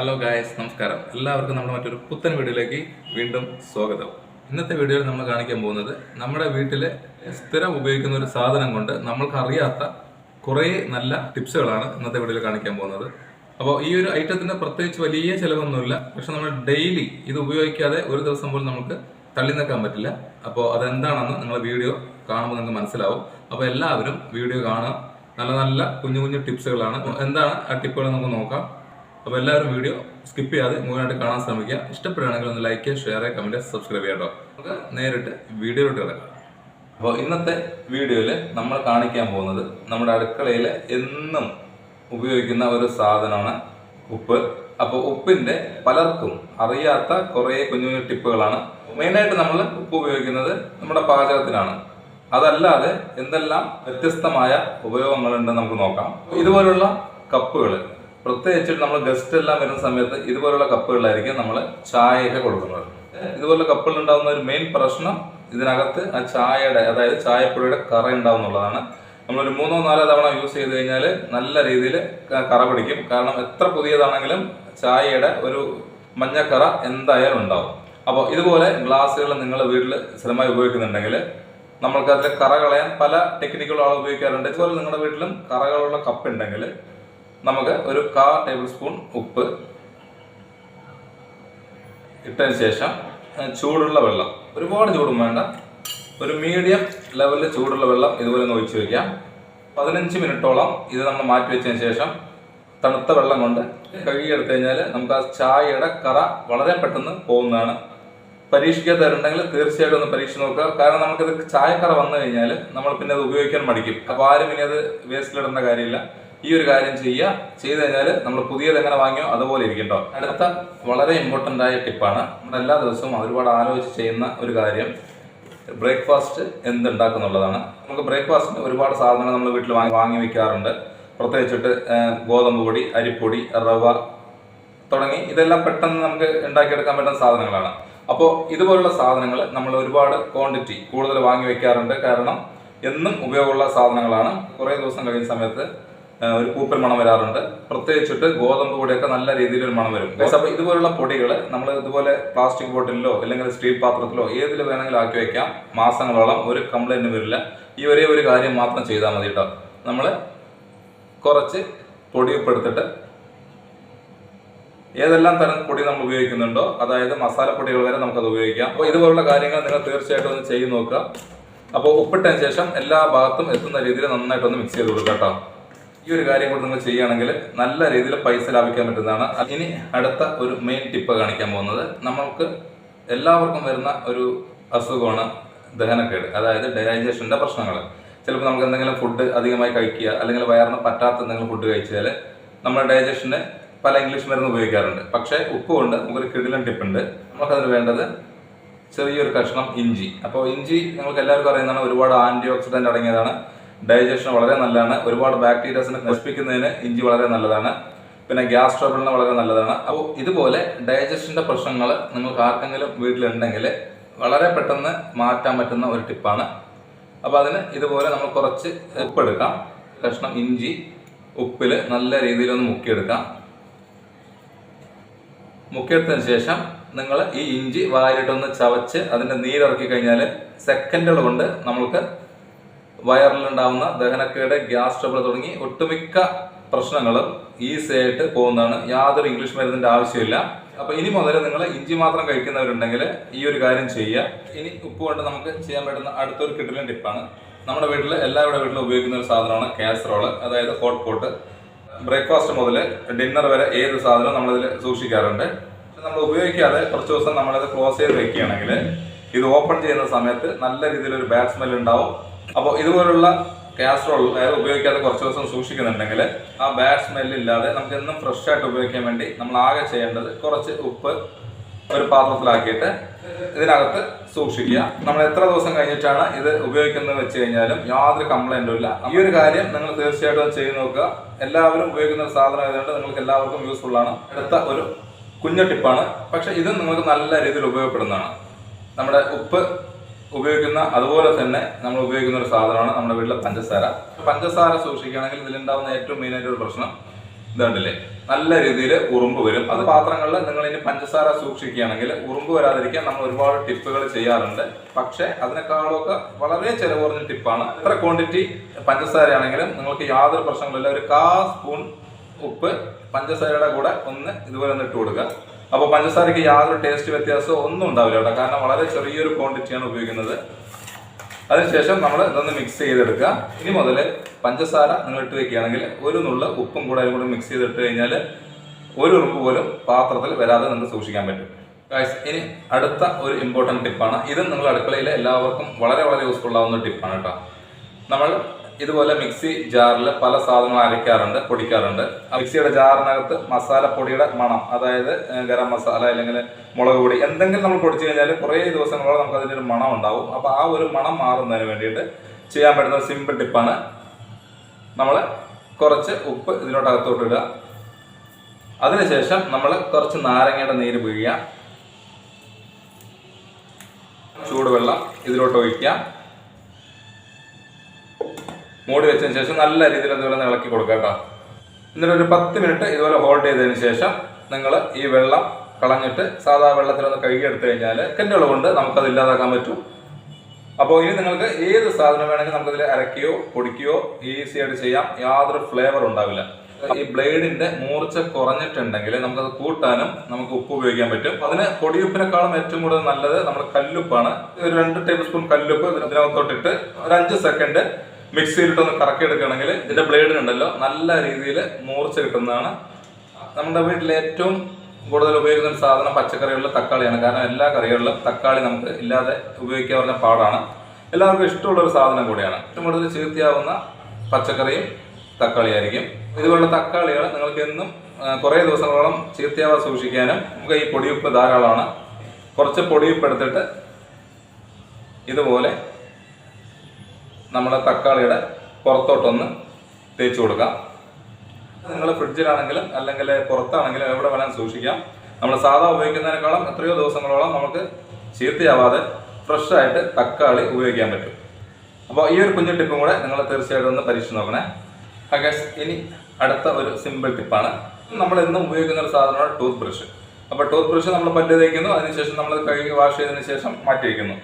Hello guys നമസ്കാരം. എല്ലാവർക്കും നമ്മുടെ മറ്റൊരു പുത്തൻ വീഡിയോയിലേക്ക് വീണ്ടും സ്വാഗതം. ഇന്നത്തെ വീഡിയോയിൽ നമ്മൾ കാണിക്കാൻ പോകുന്നത് നമ്മുടെ വീട്ടിൽ സ്ഥിരം ഉപയോഗിക്കുന്ന ഒരു സാധനം കൊണ്ട് നമ്മൾക്ക് അറിയാത്ത കുറേ നല്ല ടിപ്സുകളാണ് ഇന്നത്തെ വീഡിയോയിൽ കാണിക്കാൻ പോകുന്നത്. അപ്പോൾ ഈ ഒരു ഐറ്റത്തിന്റെ പ്രത്യേകിച്ച് വലിയ ചിലവൊന്നുമില്ല. പക്ഷെ നമ്മൾ ഡെയിലി ഇത് ഉപയോഗിക്കാതെ ഒരു ദിവസം പോലും നമുക്ക് തള്ളി നിൽക്കാൻ പറ്റില്ല. അപ്പോൾ അതെന്താണെന്ന് നിങ്ങൾ വീഡിയോ കാണുമ്പോൾ നിങ്ങൾക്ക് മനസ്സിലാവും. അപ്പോൾ എല്ലാവരും വീഡിയോ കാണുക. നല്ല നല്ല കുഞ്ഞു കുഞ്ഞു ടിപ്സുകളാണ്. എന്താണ് ആ ടിപ്പുകൾ നമുക്ക് നോക്കാം. അപ്പോൾ എല്ലാവരും വീഡിയോ സ്കിപ്പ് ചെയ്യാതെ മുഴുവനായിട്ട് കാണാൻ ശ്രമിക്കുക. ഇഷ്ടപ്പെടുകയാണെങ്കിൽ ഒന്ന് ലൈക്ക് ഷെയർ കമന്റ് സബ്സ്ക്രൈബ് ചെയ്യാം കേട്ടോ. നമുക്ക് നേരിട്ട് വീഡിയോയിലോട്ട് കിടക്കാം. അപ്പോൾ ഇന്നത്തെ വീഡിയോയിൽ നമ്മൾ കാണിക്കാൻ പോകുന്നത് നമ്മുടെ അടുക്കളയിൽ എന്നും ഉപയോഗിക്കുന്ന ഒരു സാധനമാണ് ഉപ്പ്. അപ്പോൾ ഉപ്പിന്റെ പലർക്കും അറിയാത്ത കുറേ കുഞ്ഞു കുഞ്ഞു ടിപ്പുകളാണ്. മെയിനായിട്ട് നമ്മൾ ഉപ്പ് ഉപയോഗിക്കുന്നത് നമ്മുടെ പാചകത്തിനാണ്. അതല്ലാതെ എന്തെല്ലാം വ്യത്യസ്തമായ ഉപയോഗങ്ങളുണ്ടെന്ന് നമുക്ക് നോക്കാം. ഇതുപോലുള്ള കപ്പുകൾ പ്രത്യേകിച്ചിട്ട് നമ്മൾ ഗസ്റ്റ് എല്ലാം വരുന്ന സമയത്ത് ഇതുപോലുള്ള കപ്പുകളിലായിരിക്കും നമ്മൾ ചായയൊക്കെ കൊടുക്കുന്നത്. ഇതുപോലെ കപ്പുകൾ ഉണ്ടാകുന്ന ഒരു മെയിൻ പ്രശ്നം ഇതിനകത്ത് ആ ചായയുടെ അതായത് ചായപ്പൊടിയുടെ കറ ഉണ്ടാവുന്നുള്ളതാണ് നമ്മളൊരു മൂന്നോ നാലോ തവണ യൂസ് ചെയ്ത് കഴിഞ്ഞാൽ നല്ല രീതിയിൽ കറ പിടിക്കും. കാരണം എത്ര പുതിയതാണെങ്കിലും ചായയുടെ ഒരു മഞ്ഞക്കറ എന്തായാലും ഉണ്ടാവും. അപ്പോൾ ഇതുപോലെ ഗ്ലാസ്സുകൾ നിങ്ങൾ വീട്ടിൽ സ്ഥിരമായി ഉപയോഗിക്കുന്നുണ്ടെങ്കിൽ നമ്മൾക്ക് അതിൽ കറ കളയാൻ പല ടെക്നിക്കുകളും ആൾ ഉപയോഗിക്കാറുണ്ട്. ഇതുപോലെ നിങ്ങളുടെ വീട്ടിലും കറകളുള്ള കപ്പ് ഉണ്ടെങ്കിൽ നമുക്ക് ഒരു കാ ടേബിൾ സ്പൂൺ ഉപ്പ് ഇട്ടതിന് ശേഷം ചൂടുള്ള വെള്ളം. ഒരുപാട് ചൂടും വേണ്ട. ഒരു മീഡിയം ലെവലിൽ ചൂടുള്ള വെള്ളം ഇതുപോലെ ഒന്ന് ഒഴിച്ചു വയ്ക്കാം പതിനഞ്ച് മിനിറ്റോളം ഇത് നമ്മൾ മാറ്റി വെച്ചതിന് ശേഷം തണുത്ത വെള്ളം കൊണ്ട് കഴുകിയെടുത്തു കഴിഞ്ഞാൽ നമുക്ക് ആ ചായയുടെ കറ വളരെ പെട്ടെന്ന് പോകുന്നതാണ്. പരീക്ഷിക്കാത്തവരുണ്ടെങ്കിൽ തീർച്ചയായിട്ടും ഒന്ന് പരീക്ഷിച്ച് നോക്കുക. കാരണം നമുക്കിത് ചായക്കറ വന്നു കഴിഞ്ഞാൽ നമ്മൾ പിന്നെ അത് ഉപയോഗിക്കാൻ മടിക്കും. അപ്പോൾ ആരും ഇനി അത് വേസ്റ്റിലിടേണ്ട കാര്യമില്ല. ഈ ഒരു കാര്യം ചെയ്യുക. ചെയ്ത് കഴിഞ്ഞാൽ നമ്മൾ പുതിയത് എങ്ങനെ വാങ്ങിയോ അതുപോലെ ഇരിക്കട്ടോ അടുത്ത വളരെ ഇമ്പോർട്ടന്റ് ആയ ടിപ്പാണ് നമ്മൾ എല്ലാ ദിവസവും ഒരുപാട് ആലോചിച്ച് ചെയ്യുന്ന ഒരു കാര്യം. ബ്രേക്ക്ഫാസ്റ്റ് എന്തുണ്ടാക്കുന്നുള്ളതാണ് നമുക്ക് ബ്രേക്ക്ഫാസ്റ്റിന് ഒരുപാട് സാധനങ്ങൾ നമ്മൾ വീട്ടിൽ വാങ്ങി വാങ്ങി വയ്ക്കാറുണ്ട് പ്രത്യേകിച്ചിട്ട് ഗോതമ്പ് പൊടി അരിപ്പൊടി റവ തുടങ്ങി ഇതെല്ലാം പെട്ടെന്ന് നമുക്ക് ഉണ്ടാക്കിയെടുക്കാൻ പറ്റുന്ന സാധനങ്ങളാണ്. അപ്പോൾ ഇതുപോലുള്ള സാധനങ്ങൾ നമ്മൾ ഒരുപാട് ക്വാണ്ടിറ്റി കൂടുതൽ വാങ്ങി വയ്ക്കാറുണ്ട് കാരണം എന്നും ഉപയോഗമുള്ള സാധനങ്ങളാണ്. കുറേ ദിവസം കഴിയുന്ന സമയത്ത് ഒരു പൂപ്പൽ മണം വരാറുണ്ട്. പ്രത്യേകിച്ചിട്ട് ഗോതമ്പ് പൊടിയൊക്കെ നല്ല രീതിയിൽ ഒരു മണം വരും. അപ്പോൾ ഇതുപോലുള്ള പൊടികൾ നമ്മൾ ഇതുപോലെ പ്ലാസ്റ്റിക് ബോട്ടിലിലോ അല്ലെങ്കിൽ സ്റ്റീൽ പാത്രത്തിലോ ഏതിൽ വേണമെങ്കിലും ആക്കി വെക്കാം. മാസങ്ങളോളം ഒരു കംപ്ലൈന്റും വരില്ല. ഈ ഒരേ ഒരു കാര്യം മാത്രം ചെയ്താൽ മതി കേട്ടോ നമ്മൾ കുറച്ച് പൊടി പൊടിയപ്പെടുത്തിട്ട് ഏതെല്ലാം തരം പൊടി നമ്മൾ ഉപയോഗിക്കുന്നുണ്ടോ അതായത് മസാലപ്പൊടികൾ വരെ നമുക്കത് ഉപയോഗിക്കാം. അപ്പോൾ ഇതുപോലുള്ള കാര്യങ്ങൾ നിങ്ങൾ തീർച്ചയായിട്ടും ഒന്ന് ചെയ്ത് നോക്കുക. അപ്പോൾ ഉപ്പിട്ടതിന് ശേഷം എല്ലാ ഭാഗത്തും എത്തുന്ന രീതിയിൽ നന്നായിട്ടൊന്ന് മിക്സ് ചെയ്ത് കൊടുക്കാം കേട്ടോ ഈ ഒരു കാര്യം കൂടി നിങ്ങൾ ചെയ്യുകയാണെങ്കിൽ നല്ല രീതിയിൽ പൈസ ലാഭിക്കാൻ പറ്റുന്നതാണ്. ഇനി അടുത്ത ഒരു മെയിൻ ടിപ്പ് കാണിക്കാൻ പോകുന്നത്. നമ്മൾക്ക് എല്ലാവർക്കും വരുന്ന ഒരു അസുഖമാണ് ദഹനക്കേട് അതായത് ഡൈജഷന്റെ പ്രശ്നങ്ങൾ. ചിലപ്പോൾ നമുക്ക് എന്തെങ്കിലും ഫുഡ് അധികമായി കഴിക്കുക അല്ലെങ്കിൽ വയറിന് പറ്റാത്ത എന്തെങ്കിലും ഫുഡ് കഴിച്ചാൽ നമ്മുടെ ഡൈജഷന് പല ഇംഗ്ലീഷ് മരുന്ന് ഉപയോഗിക്കാറുണ്ട്. പക്ഷേ ഉപ്പ് കൊണ്ട് നമുക്കൊരു കിടിലൻ ടിപ്പുണ്ട് നമുക്കതിന് വേണ്ടത് ചെറിയൊരു കഷ്ണം ഇഞ്ചി. അപ്പോൾ ഇഞ്ചി നിങ്ങൾക്ക് എല്ലാവർക്കും അറിയുന്നതാണ് ഒരുപാട് ആന്റി ഓക്സിഡന്റ് അടങ്ങിയതാണ്. ഡൈജഷൻ വളരെ നല്ലതാണ്. ഒരുപാട് ബാക്ടീരിയസിനെ നശിപ്പിക്കുന്നതിന് ഇഞ്ചി വളരെ നല്ലതാണ്. പിന്നെ ഗ്യാസ് ട്രബിളിന് വളരെ നല്ലതാണ്. അപ്പോൾ ഇതുപോലെ ഡൈജഷന്റെ പ്രശ്നങ്ങൾ നിങ്ങൾക്ക് ആർക്കെങ്കിലും വീട്ടിലുണ്ടെങ്കിൽ വളരെ പെട്ടെന്ന് മാറ്റാൻ പറ്റുന്ന ഒരു ടിപ്പാണ്. അപ്പോൾ അതിന് ഇതുപോലെ നമ്മൾ കുറച്ച് ഉപ്പെടുക്കാം. കഷ്ണം ഇഞ്ചി ഉപ്പിൽ നല്ല രീതിയിലൊന്ന് മുക്കിയെടുക്കാം. മുക്കിയെടുത്തതിന് ശേഷം നിങ്ങൾ ഈ ഇഞ്ചി വായിലിട്ടൊന്ന് ചവച്ച് അതിന്റെ നീരിറക്കി കഴിഞ്ഞാൽ സെക്കൻഡുകൾ കൊണ്ട് നമ്മൾക്ക് വയറിലുണ്ടാവുന്ന ദഹനക്കേട് ഗ്യാസ് ട്രബിൾ തുടങ്ങി ഒട്ടുമിക്ക പ്രശ്നങ്ങളും ഈസി ആയിട്ട് പോകുന്നതാണ്. യാതൊരു ഇംഗ്ലീഷ് മരുന്നിന്റെ ആവശ്യമില്ല അപ്പൊ ഇനി മുതൽ നിങ്ങൾ ഇഞ്ചി മാത്രം കഴിക്കുന്നവരുണ്ടെങ്കിൽ ഈ ഒരു കാര്യം ചെയ്യുക. ഇനി ഉപ്പ് കൊണ്ട് നമുക്ക് ചെയ്യാൻ പറ്റുന്ന അടുത്തൊരു കിടിലൻ ടിപ്പാണ്. നമ്മുടെ വീട്ടിൽ എല്ലാവരുടെ വീട്ടിലും ഉപയോഗിക്കുന്ന ഒരു സാധനമാണ് കാസറോൾ അതായത് ഹോട്ട് പോട്ട്. ബ്രേക്ക്ഫാസ്റ്റ് മുതൽ ഡിന്നർ വരെ ഏത് സാധനവും നമ്മളിതിൽ സൂക്ഷിക്കാറുണ്ട്. നമ്മൾ ഉപയോഗിക്കാതെ കുറച്ച് ദിവസം നമ്മളത് ക്ലോസ് ചെയ്ത് വെക്കുകയാണെങ്കിൽ ഇത് ഓപ്പൺ ചെയ്യുന്ന സമയത്ത് നല്ല രീതിയിൽ ഒരു ബാഡ് സ്മെൽ ഉണ്ടാവും. അപ്പോൾ ഇതുപോലുള്ള കാസ്ട്രോൾ അതായത് ഉപയോഗിക്കാതെ കുറച്ച് ദിവസം സൂക്ഷിക്കുന്നുണ്ടെങ്കിൽ ആ ബാഡ് സ്മെല്ലില്ലാതെ നമുക്ക് എന്നും ഫ്രഷ് ആയിട്ട് ഉപയോഗിക്കാൻ വേണ്ടി നമ്മൾ ആകെ ചെയ്യേണ്ടത് കുറച്ച് ഉപ്പ് ഒരു പാത്രത്തിലാക്കിയിട്ട് ഇതിനകത്ത് സൂക്ഷിക്കുക. നമ്മൾ എത്ര ദിവസം കഴിഞ്ഞിട്ടാണ് ഇത് ഉപയോഗിക്കുന്നത് വെച്ച് കഴിഞ്ഞാലും യാതൊരു കംപ്ലൈന്റും ഇല്ല. ഈ ഒരു കാര്യം നിങ്ങൾ തീർച്ചയായിട്ടും ചെയ്തു നോക്കുക. എല്ലാവരും ഉപയോഗിക്കുന്ന ഒരു സാധനം ആയതുകൊണ്ട് നിങ്ങൾക്ക് എല്ലാവർക്കും യൂസ്ഫുൾ ആണ്. അടുത്ത ഒരു കുഞ്ഞു ടിപ്പാണ് പക്ഷേ ഇത് നിങ്ങൾക്ക് നല്ല രീതിയിൽ ഉപയോഗപ്പെടുന്നതാണ്. നമ്മുടെ ഉപ്പ് ഉപയോഗിക്കുന്ന അതുപോലെ തന്നെ നമ്മൾ ഉപയോഗിക്കുന്ന ഒരു സാധനമാണ് നമ്മുടെ വീട്ടിലെ പഞ്ചസാര. പഞ്ചസാര സൂക്ഷിക്കുകയാണെങ്കിൽ ഇതിലുണ്ടാവുന്ന ഏറ്റവും മെയിൻ ആയിട്ട് ഒരു പ്രശ്നം ഇതുണ്ടല്ലേ? നല്ല രീതിയിൽ ഉറുമ്പ് വരും. അത് പാത്രങ്ങളിൽ നിങ്ങൾ ഇനി പഞ്ചസാര സൂക്ഷിക്കുകയാണെങ്കിൽ ഉറുമ്പ് വരാതിരിക്കാൻ നമ്മൾ ഒരുപാട് ടിപ്പുകൾ ചെയ്യാറുണ്ട്. പക്ഷേ അതിനേക്കാളൊക്കെ വളരെ ചെലവ് കുറഞ്ഞ ടിപ്പാണ്. എത്ര ക്വാണ്ടിറ്റി പഞ്ചസാരയാണെങ്കിലും നിങ്ങൾക്ക് യാതൊരു പ്രശ്നങ്ങളില്ല ഒരു കാ സ്പൂൺ ഉപ്പ് പഞ്ചസാരയുടെ കൂടെ ഒന്ന് ഇതുപോലെ ഒന്ന് ഇട്ട് കൊടുക്കുക. അപ്പോൾ പഞ്ചസാരയ്ക്ക് യാതൊരു ടേസ്റ്റ് വ്യത്യാസമോ ഒന്നും ഉണ്ടാവില്ല കേട്ടോ. കാരണം വളരെ ചെറിയൊരു ക്വാണ്ടിറ്റിയാണ് ഉപയോഗിക്കുന്നത്. അതിനുശേഷം നമ്മൾ ഇതൊന്ന് മിക്സ് ചെയ്തെടുക്കുക. ഇനി മുതൽ പഞ്ചസാര നിങ്ങൾ ഇട്ട് വെക്കുകയാണെങ്കിൽ ഒരു നുള്ള ഉപ്പും കൂടെ അതിൽ കൂടെ മിക്സ് ചെയ്തിട്ട് കഴിഞ്ഞാൽ ഒരു ഉറുപ്പ് പോലും പാത്രത്തിൽ വരാതെ നിങ്ങൾക്ക് സൂക്ഷിക്കാൻ പറ്റും. ഗായ്സ് ഇനി അടുത്ത ഒരു ഇമ്പോർട്ടന്റ് ടിപ്പാണ് ഇതും നിങ്ങൾ അടുക്കളയിലെ എല്ലാവർക്കും വളരെ വളരെ യൂസ്ഫുൾ ആവുന്ന ടിപ്പാണ് കേട്ടോ. നമ്മൾ ഇതുപോലെ മിക്സി ജാറിൽ പല സാധനങ്ങൾ അരയ്ക്കാറുണ്ട് പൊടിക്കാറുണ്ട്. മിക്സിയുടെ ജാറിനകത്ത് മസാലപ്പൊടിയുടെ മണം അതായത് ഗരം മസാല അല്ലെങ്കിൽ മുളക് പൊടി എന്തെങ്കിലും നമ്മൾ പൊടിച്ചു കഴിഞ്ഞാൽ കുറേ ദിവസങ്ങളോടെ നമുക്ക് അതിന്റെ ഒരു മണം ഉണ്ടാവും. അപ്പോൾ ആ ഒരു മണം മാറുന്നതിന് വേണ്ടിയിട്ട് ചെയ്യാൻ പറ്റുന്ന ഒരു സിമ്പിൾ ടിപ്പാണ് നമ്മൾ കുറച്ച് ഉപ്പ് ഇതിനോട്ടകത്തോട്ട് ഇടുക. അതിനുശേഷം നമ്മൾ കുറച്ച് നാരങ്ങയുടെ നീര് പിഴിയുക. ചൂടുവെള്ളം ഇതിലോട്ട് ഒഴിക്കുക. മൂടി വെച്ചതിന് ശേഷം നല്ല രീതിയിൽ ഇതുപോലെ ഇളക്കി കൊടുക്കുക കേട്ടോ. എന്നിട്ട് ഒരു പത്ത് മിനിറ്റ് ഇതുപോലെ ഹോൾഡ് ചെയ്തതിന് ശേഷം നിങ്ങൾ ഈ വെള്ളം കളഞ്ഞിട്ട് സാധാ വെള്ളത്തിലൊന്ന് കഴുകി എടുത്തു കഴിഞ്ഞാൽ കെന്റെ കൊണ്ട് നമുക്കത് ഇല്ലാതാക്കാൻ പറ്റും. അപ്പോൾ ഇനി നിങ്ങൾക്ക് ഏത് സാധനം വേണമെങ്കിൽ നമുക്കതിൽ അരക്കുകയോ പൊടിക്കുകയോ ഈസി ആയിട്ട് ചെയ്യാം. യാതൊരു ഫ്ലേവർ ഉണ്ടാവില്ല. ഈ ബ്ലേഡിന്റെ മൂർച്ച കുറഞ്ഞിട്ടുണ്ടെങ്കിൽ നമുക്കത് കൂട്ടാനും നമുക്ക് ഉപ്പ് ഉപയോഗിക്കാൻ പറ്റും. അതിന് പൊടിയുപ്പിനെക്കാളും ഏറ്റവും കൂടുതൽ നല്ലത് നമ്മൾ കല്ലുപ്പാണ്. ഒരു രണ്ട് ടേബിൾ സ്പൂൺ കല്ലുപ്പ് ഇതിനകത്തോട്ടിട്ട് ഒരു അഞ്ച് സെക്കൻഡ് മിക്സിയിലിട്ടൊന്ന് കറക്കി എടുക്കുകയാണെങ്കിൽ ഇതിന്റെ ബ്ലേഡിനുണ്ടല്ലോ നല്ല രീതിയിൽ മൂർച്ച കിട്ടുന്നതാണ്. നമ്മുടെ വീട്ടിൽ ഏറ്റവും കൂടുതൽ ഉപയോഗിക്കുന്ന സാധനം പച്ചക്കറികളിൽ തക്കാളിയാണ്. കാരണം എല്ലാ കറികളിലും തക്കാളി നമുക്ക് ഇല്ലാതെ ഉപയോഗിക്കാൻ പറഞ്ഞ പാടാണ്. എല്ലാവർക്കും ഇഷ്ടമുള്ള ഒരു സാധനം കൂടിയാണ്. ഏറ്റവും കൂടുതൽ ചീർത്തിയാവുന്ന പച്ചക്കറിയും തക്കാളിയായിരിക്കും ഇതുപോലുള്ള തക്കാളികൾ നിങ്ങൾക്ക് എന്നും കുറേ ദിവസങ്ങളോളം ചീർത്തിയാവാതെ സൂക്ഷിക്കാനും നമുക്ക് ഈ പൊടിയുപ്പ് ധാരാളമാണ്. കുറച്ച് പൊടിയുപ്പ് എടുത്തിട്ട് ഇതുപോലെ നമ്മൾ തക്കാളിയുടെ പുറത്തോട്ടൊന്ന് തേച്ച് കൊടുക്കാം. നിങ്ങൾ ഫ്രിഡ്ജിലാണെങ്കിലും അല്ലെങ്കിൽ പുറത്താണെങ്കിലും എവിടെ വേണമെങ്കിലും സൂക്ഷിക്കാം. നമ്മൾ സാധാ ഉപയോഗിക്കുന്നതിനേക്കാളും എത്രയോ ദിവസങ്ങളോളം നമുക്ക് ചീത്തയാവാതെ ഫ്രഷായിട്ട് തക്കാളി ഉപയോഗിക്കാൻ പറ്റും. അപ്പോൾ ഈ ഒരു കുഞ്ഞു ടിപ്പും കൂടെ നിങ്ങൾ തീർച്ചയായിട്ടും ഒന്ന് പരീക്ഷിച്ച് നോക്കണേ. ഓക്കെ ഇനി അടുത്ത ഒരു സിമ്പിൾ ടിപ്പാണ്. നമ്മൾ എന്നും ഉപയോഗിക്കുന്ന ഒരു സാധനമാണ് ടൂത്ത് ബ്രഷ് അപ്പോൾ ടൂത്ത് ബ്രഷ് നമ്മൾ പല്ല് തേക്കുന്നു അതിനുശേഷം നമ്മൾ കൈ വാഷ് ചെയ്തതിന് ശേഷം മാറ്റി വയ്ക്കുന്നു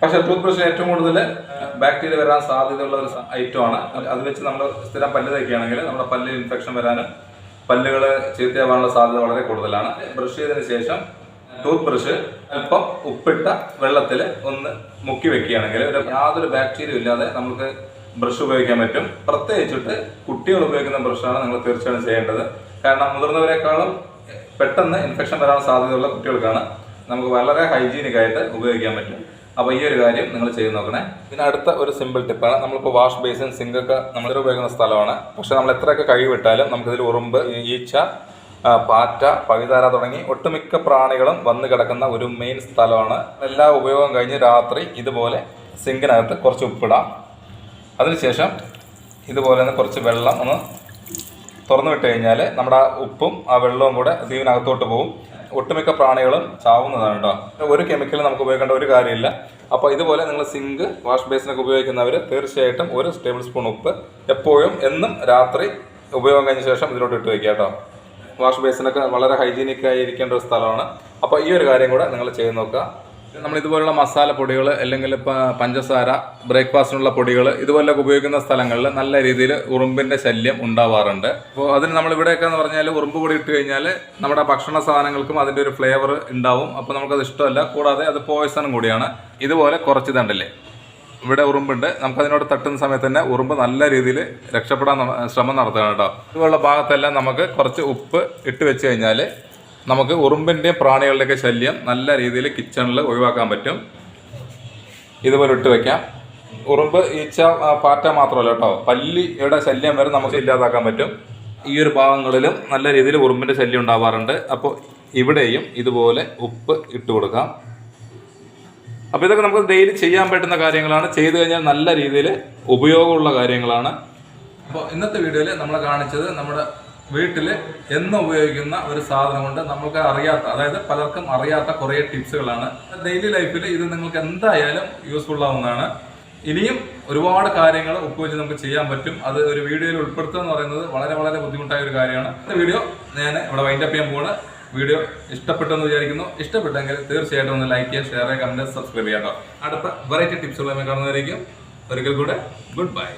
പക്ഷേ ടൂത്ത് ബ്രഷിൽ ഏറ്റവും കൂടുതൽ ബാക്ടീരിയ വരാൻ സാധ്യതയുള്ള ഒരു ഐറ്റം ആണ്. അത് വെച്ച് നമ്മൾ സ്ഥിരം പല്ല് തയ്ക്കുകയാണെങ്കിൽ നമ്മുടെ പല്ലിൽ ഇൻഫെക്ഷൻ വരാനും പല്ലുകൾ ചീത്തയാവാനുള്ള സാധ്യത വളരെ കൂടുതലാണ്. ബ്രഷ് ചെയ്തതിന് ശേഷം ടൂത്ത് ബ്രഷ് അല്പം ഉപ്പിട്ട വെള്ളത്തിൽ ഒന്ന് മുക്കി വെക്കുകയാണെങ്കിൽ ഒരു യാതൊരു ബാക്ടീരിയ ഇല്ലാതെ നമുക്ക് ബ്രഷ് ഉപയോഗിക്കാൻ പറ്റും. പ്രത്യേകിച്ചിട്ട് കുട്ടികൾ ഉപയോഗിക്കുന്ന ബ്രഷാണ് നിങ്ങൾ തീർച്ചയായും ചെയ്യേണ്ടത്. കാരണം മുതിർന്നവരെക്കാളും പെട്ടെന്ന് ഇൻഫെക്ഷൻ വരാൻ സാധ്യതയുള്ള കുട്ടികൾക്കാണ് നമുക്ക് വളരെ ഹൈജീനിക് ആയിട്ട് ഉപയോഗിക്കാൻ പറ്റും. അപ്പോൾ ഈ ഒരു കാര്യം നിങ്ങൾ ചെയ്ത് നോക്കണേ. പിന്നെ അടുത്ത ഒരു സിമ്പിൾ ടിപ്പാണ് നമ്മളിപ്പോൾ വാഷ് ബേസിൻ സിങ്ക് ഒക്കെ നമ്മൾ ഉപയോഗിക്കുന്ന സ്ഥലമാണ്. പക്ഷെ നമ്മൾ എത്രയൊക്കെ കഴുകി വിട്ടാലും നമുക്കിതിൽ ഉറുമ്പ് ഈച്ച പാറ്റ പവിതാര തുടങ്ങി ഒട്ടുമിക്ക പ്രാണികളും വന്ന് കിടക്കുന്ന ഒരു മെയിൻ സ്ഥലമാണ്. എല്ലാ ഉപയോഗം കഴിഞ്ഞ് രാത്രി ഇതുപോലെ സിങ്കിനകത്ത് കുറച്ച് ഉപ്പിടാം. അതിനുശേഷം ഇതുപോലെ തന്നെ കുറച്ച് വെള്ളം ഒന്ന് തുറന്നു വിട്ട് കഴിഞ്ഞാൽ നമ്മുടെ ഉപ്പും ആ വെള്ളവും കൂടെ ദ്വീപിനകത്തോട്ട് പോകും ഒട്ടുമിക്ക പ്രാണികളും ചാവുന്നതാണ് കേട്ടോ. ഒരു കെമിക്കൽ നമുക്ക് ഉപയോഗിക്കേണ്ട ഒരു കാര്യമില്ല. അപ്പോൾ ഇതുപോലെ നിങ്ങൾ സിങ്ക് വാഷ് ബേസിനൊക്കെ ഉപയോഗിക്കുന്നവർ തീർച്ചയായിട്ടും ഒരു ടേബിൾ സ്പൂൺ ഉപ്പ് എപ്പോഴും എന്നും രാത്രി ഉപയോഗം കഴിഞ്ഞ ശേഷം ഇതിലോട്ട് ഇട്ട് വയ്ക്കുക കേട്ടോ. വാഷ് ബേസിനൊക്കെ വളരെ ഹൈജീനിക് ആയി ഇരിക്കേണ്ട ഒരു സ്ഥലമാണ്. അപ്പോൾ ഈ ഒരു കാര്യം കൂടെ നിങ്ങൾ ചെയ്ത് നോക്കുക. നമ്മൾ ഇതുപോലുള്ള മസാല പൊടികൾ അല്ലെങ്കിൽ പഞ്ചസാര ബ്രേക്ക്ഫാസ്റ്റിനുള്ള പൊടികൾ ഇതുപോലൊക്കെ ഉപയോഗിക്കുന്ന സ്ഥലങ്ങളിൽ നല്ല രീതിയിൽ ഉറുമ്പിന്റെ ശല്യം ഉണ്ടാവാറുണ്ട്. അപ്പോൾ അതിന് നമ്മൾ ഇവിടെയൊക്കെ എന്ന് പറഞ്ഞാൽ ഉറുമ്പ് പൊടി ഇട്ട് കഴിഞ്ഞാൽ നമ്മുടെ ഭക്ഷണ സാധനങ്ങൾക്കും അതിന്റെ ഒരു ഫ്ലേവർ ഉണ്ടാവും. അപ്പോൾ നമുക്കത് ഇഷ്ടമല്ല. കൂടാതെ അത് പോയ്സണും കൂടിയാണ്. ഇതുപോലെ കുറച്ച് തണ്ടല്ലേ ഇവിടെ ഉറുമ്പുണ്ട്. നമുക്കതിനോട് തട്ടുന്ന സമയത്ത് തന്നെ ഉറുമ്പ് നല്ല രീതിയിൽ രക്ഷപ്പെടാൻ ശ്രമം നടത്തണം കേട്ടോ. ഇതുപോലുള്ള ഭാഗത്തെല്ലാം നമുക്ക് കുറച്ച് ഉപ്പ് ഇട്ട് വെച്ച് കഴിഞ്ഞാൽ നമുക്ക് ഉറുമ്പിന്റെയും പ്രാണികളുടെയൊക്കെ ശല്യം നല്ല രീതിയിൽ കിച്ചണിൽ ഒഴിവാക്കാൻ പറ്റും. ഇതുപോലെ ഇട്ട് വെക്കാം. ഉറുമ്പ് ഈച്ച പാറ്റ മാത്രമല്ല കേട്ടോ. പല്ലിയുടെ ശല്യം വരെ നമുക്ക് ഇല്ലാതാക്കാൻ പറ്റും. ഈ ഒരു ഭാഗങ്ങളിലും നല്ല രീതിയിൽ ഉറുമ്പിന്റെ ശല്യം ഉണ്ടാവാറുണ്ട്. അപ്പോൾ ഇവിടെയും ഇതുപോലെ ഉപ്പ് ഇട്ട് കൊടുക്കാം. അപ്പോൾ ഇതൊക്കെ നമുക്ക് ഡെയിലി ചെയ്യാൻ പറ്റുന്ന കാര്യങ്ങളാണ്. ചെയ്തു കഴിഞ്ഞാൽ നല്ല രീതിയിൽ ഉപയോഗമുള്ള കാര്യങ്ങളാണ്. അപ്പോൾ ഇന്നത്തെ വീഡിയോയിൽ നമ്മൾ കാണിച്ചത് നമ്മുടെ വീട്ടിൽ എന്നും ഉപയോഗിക്കുന്ന ഒരു സാധനം കൊണ്ട് നമുക്ക് അറിയാത്ത അതായത് പലർക്കും അറിയാത്ത കുറേ ടിപ്സുകളാണ്. ഡെയിലി ലൈഫിൽ ഇത് നിങ്ങൾക്ക് എന്തായാലും യൂസ്ഫുൾ ആവുന്നതാണ്. ഇനിയും ഒരുപാട് കാര്യങ്ങൾ ഉപ്പ് വെച്ച് നമുക്ക് ചെയ്യാൻ പറ്റും. അത് ഒരു വീഡിയോയിൽ ഉൾപ്പെടുത്തുക എന്ന് പറയുന്നത് വളരെ വളരെ ബുദ്ധിമുട്ടായ ഒരു കാര്യമാണ്. ഈ വീഡിയോ ഞാൻ ഇവിടെ വൈൻഡപ്പ് ചെയ്യാൻ പോവാണ്. വീഡിയോ ഇഷ്ടപ്പെട്ടെന്ന് വിചാരിക്കുന്നു. ഇഷ്ടപ്പെട്ടെങ്കിൽ തീർച്ചയായിട്ടും ഒന്ന് ലൈക്ക് ചെയ്യുക ഷെയർ ചെയ്യുക കമന്റ് സബ്സ്ക്രൈബ് ചെയ്യാം അടുത്ത വെറൈറ്റി ടിപ്സുകളുമായി കാണുന്നതായിരിക്കും ഒരിക്കൽ കൂടെ ഗുഡ് ബൈ